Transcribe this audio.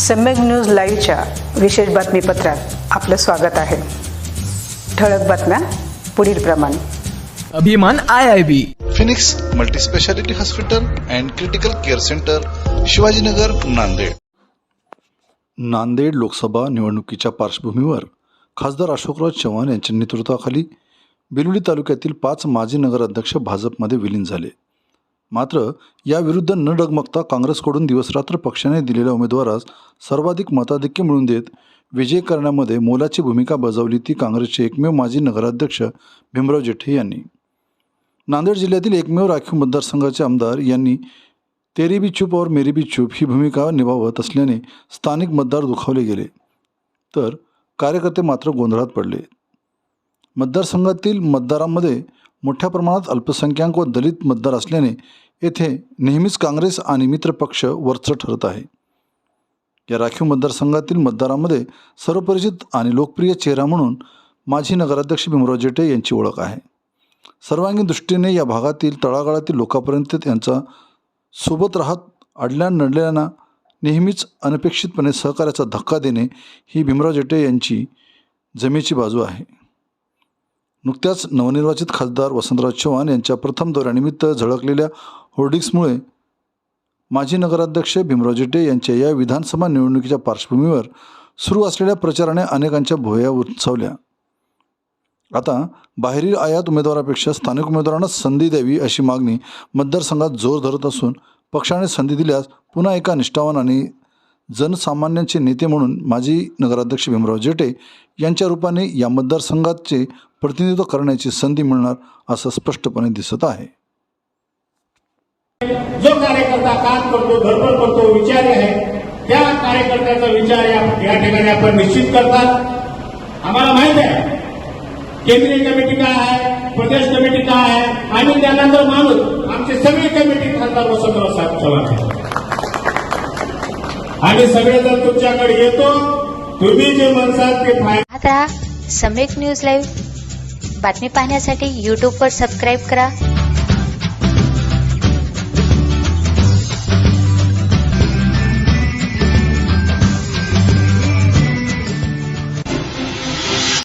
सम्यक न्यूज लाईव्हच्या विशेष बातमीपत्रात आपलं स्वागत आहे. ठळक बातम्या पुढील प्रमाणे. अभिमान I I B. Phoenix multispeciality hospital and critical care centre Shivajinagar Nanded. Nanded Lok Sabha निवडणुकीच्या पार्श्वभूमीवर खासदार अशोकराव चव्हाण यांच्या नेतृत्वाखाली बिलोली तालुक्यातील पाच माजी नगराध्यक्ष भाजपमध्ये विलीन झाले. मात्र याविरुद्ध न डगमगता काँग्रेसकडून दिवसरात्र पक्षाने दिलेल्या उमेदवारास सर्वाधिक मताधिक्य मिळवून देत विजय करण्यामध्ये मोलाची भूमिका बजावली ती काँग्रेसचे एकमेव माजी नगराध्यक्ष भीमराव जेठे यांनी. नांदेड जिल्ह्यातील एकमेव राखीव मतदारसंघाचे आमदार यांनी तेरी बी चूप और मेरी बी चूप ही भूमिका निभावत असल्याने स्थानिक मतदार दुखावले गेले. तर कार्यकर्ते मात्र गोंधळात पडले. मतदारसंघातील मतदारांमध्ये मोठ्या प्रमाणात अल्पसंख्याक व दलित मतदार असल्याने येथे नेहमीच काँग्रेस आणि मित्रपक्ष वरचं ठरत आहे. या राखीव मतदारसंघातील मतदारांमध्ये सर्वपरिचित आणि लोकप्रिय चेहरा म्हणून माजी नगराध्यक्ष भीमराव जेठे यांची ओळख आहे. सर्वांगीण दृष्टीने या भागातील तळागाळातील लोकांपर्यंत त्यांचा सोबत राहत अडल्या नडल्यांना नेहमीच अनपेक्षितपणे सहकार्याचा धक्का देणे ही भीमराव जेटे यांची जमेची बाजू आहे. नुकत्याच नवनिर्वाचित खासदार वसंतराव चव्हाण यांच्या प्रथम दौऱ्यानिमित्त झळकलेल्या होर्डिंग्समुळे माजी नगराध्यक्ष भीमराव जेटे यांच्या या विधानसभा निवडणुकीच्या पार्श्वभूमीवर सुरू असलेल्या प्रचाराने अनेकांच्या भोया उंचावल्या. आता बाहेरील आयात उमेदवारापेक्षा स्थानिक उमेदवारांना संधी द्यावी अशी मागणी मतदारसंघात जोर धरत असून पक्षाने संधी दिल्यास पुन्हा एका निष्ठावान आणि जनसामान्यांचे नेते म्हणून माजी नगराध्यक्ष भीमराव जेटे यांच्या रूपाने या मतदारसंघाचे प्रतिनिधित्व करण्याची संधी मिळणार असं स्पष्टपणे दिसत आहे जो कार्यकर्ता काम करतो धडपड करतो विचार आहे त्या कार्यकर्त्याचा विचार या ठिकाणी आपण निश्चित करतात आम्हाला माहीत आहे केंद्रीय कमिटी काय आहे प्रदेश कमिटी काय आहे आणि त्यानंतर माणूस आमचे सगळे कमिटी खासदार वसंतराव साहेब चव्हाण आहेत. आम्ही सगळे जर तुमच्याकडे येतो. तुम्ही जे म्हणसाल ते फायदा आता सम्यक न्यूज लाईव्ह बातमी पाहण्यासाठी यूट्यूबवर सबस्क्राईब करा.